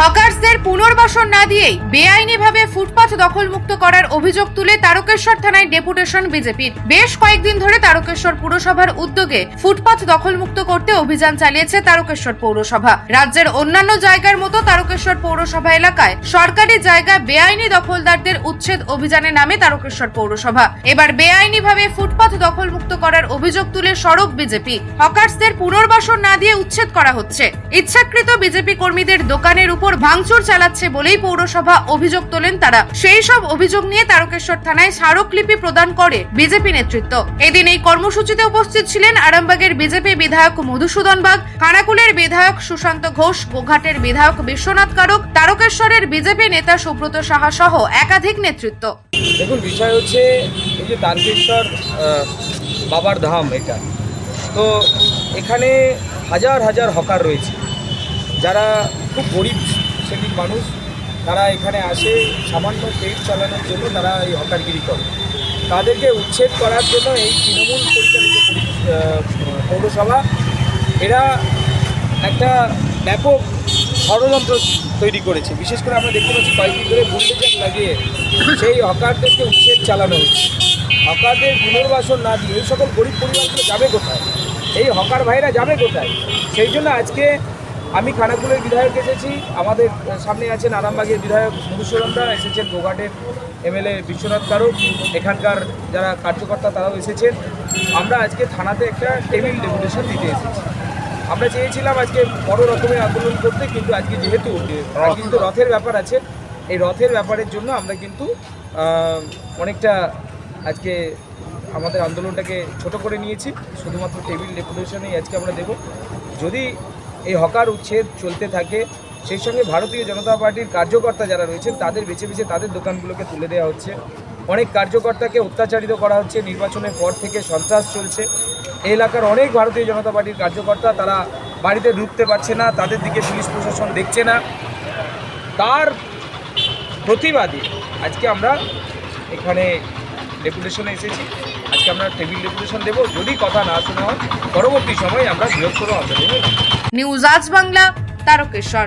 হকার্সদের পুনর্বাসন না দিয়েই বেআইনিভাবে ফুটপাথ দখলমুক্ত করার অভিযোগ তুলে তারকেশ্বর থানায় ডেপুটেশন বিজেপির। বেশ কয়েকদিন ধরে তারকেশ্বর পুরসভার উদ্যোগে ফুটপাথ দখলমুক্ত করতে অভিযান চালিয়েছে তারকেশ্বর পৌরসভা। রাজ্যের অন্যান্য জায়গার মতো তারকেশ্বর পৌরসভা এলাকায় সরকারি জায়গা বেআইনি দখলদারদের উচ্ছেদ অভিযানে নামে তারকেশ্বর পৌরসভা। এবার বেআইনিভাবে ফুটপাথ দখলমুক্ত করার অভিযোগ তুলে সড়ক বিজেপি। হকার্সদের পুনর্বাসন না দিয়ে উচ্ছেদ করা হচ্ছে। ইচ্ছাকৃত বিজেপি কর্মীদের দোকানের উপর ভাঙচুর চালাচ্ছে বলেই পৌরসভা অভিযোগ তোলেন তারা। সেই সব অভিযোগ নিয়ে তারকেশ্বর থানায় স্মারকলিপি প্রদান করে বিজেপি নেতৃত্ব। এদিন এই কর্মসূচিতে উপস্থিত ছিলেন আরামবাগের বিজেপি বিধায়ক মধুসূদন বাগ খানাকুলের বিধায়ক সুশান্ত ঘোষ, গোঘাটের বিধায়ক বিশ্বনাথ কারক, তারকেশ্বরের বিজেপি নেতা সুব্রত সাহা সহ একাধিক নেতৃত্ব। দেখুন, বিষয় হচ্ছে এই যে তারকেশ্বর বাবার ধাম এটা, তো এখানে হাজার হাজার হকার রয়েছে। যারা খুব গরিব শ্রেণির মানুষ, তারা এখানে আসে, সামান্য পেট চালানোর জন্য তারা এই হকারগিরি করে। তাদেরকে উচ্ছেদ করার জন্য এই তৃণমূল পরিচালিত পরি- পৌরসভা, এরা একটা ব্যাপক ষড়যন্ত্র তৈরি করেছে। বিশেষ করে আমরা দেখতে পাচ্ছি কয়েকদিন ধরে বুল্ডেজার লাগিয়ে সেই হকারদেরকে উচ্ছেদ চালানো হচ্ছে। হকারদের পুনর্বাসন না দিয়ে এই সকল গরিব পরিবারগুলো যাবে কোথায়? এই হকার ভাইরা যাবে কোথায়? সেই জন্য আজকে আমি খানাকুলের বিধায়ক এসেছি আমাদের সামনে আছেন আরামবাগের বিধায়ক মধুসূদনদা এসেছেন গোঘাটের এমএলএ বিশ্বনাথ কারক এখানকার যারা কার্যকর্তা তারাও এসেছেন। আমরা আজকে থানাতে একটা টেবিল ডেপুটেশন দিতে এসেছি। আমরা চেয়েছিলাম আজকে বড় রকমের আন্দোলন করতে কিন্তু আজকে যেহেতু কিন্তু রথের ব্যাপার আছে এই রথের ব্যাপারের জন্য আমরা কিন্তু অনেকটা আজকে আমাদের আন্দোলনটাকে ছোট করে নিয়েছি। শুধুমাত্র টেবিল ডেপুটেশনেই আজকে আমরা দেব। যদি এই হকার উচ্ছেদ চলতে থাকে। সেই সঙ্গে ভারতীয় জনতা পার্টির কার্যকর্তা যারা রয়েছেন, তাদের বেছে বেছে তাদের দোকানগুলোকে তুলে দেওয়া হচ্ছে। অনেক কার্যকর্তাকে অত্যাচারিত করা হচ্ছে। নির্বাচনের পর থেকে সন্ত্রাস চলছে। এই এলাকার অনেক ভারতীয় জনতা পার্টির কার্যকর্তা তারা বাড়িতে ঢুকতে পারছে না, তাদের দিকে পুলিশ প্রশাসন দেখছে না। তার প্রতিবাদী আজকে আমরা এখানে ডেপুটেশনে এসেছি। আজকে আমরা টেবিল ডেপুটেশন দেবো। যদি কথা না শোনা হয় পরবর্তী সময় আমরা বৃহত্তর আন্দোলনে নিউজ আজ বাংলা তারকেশ্বর।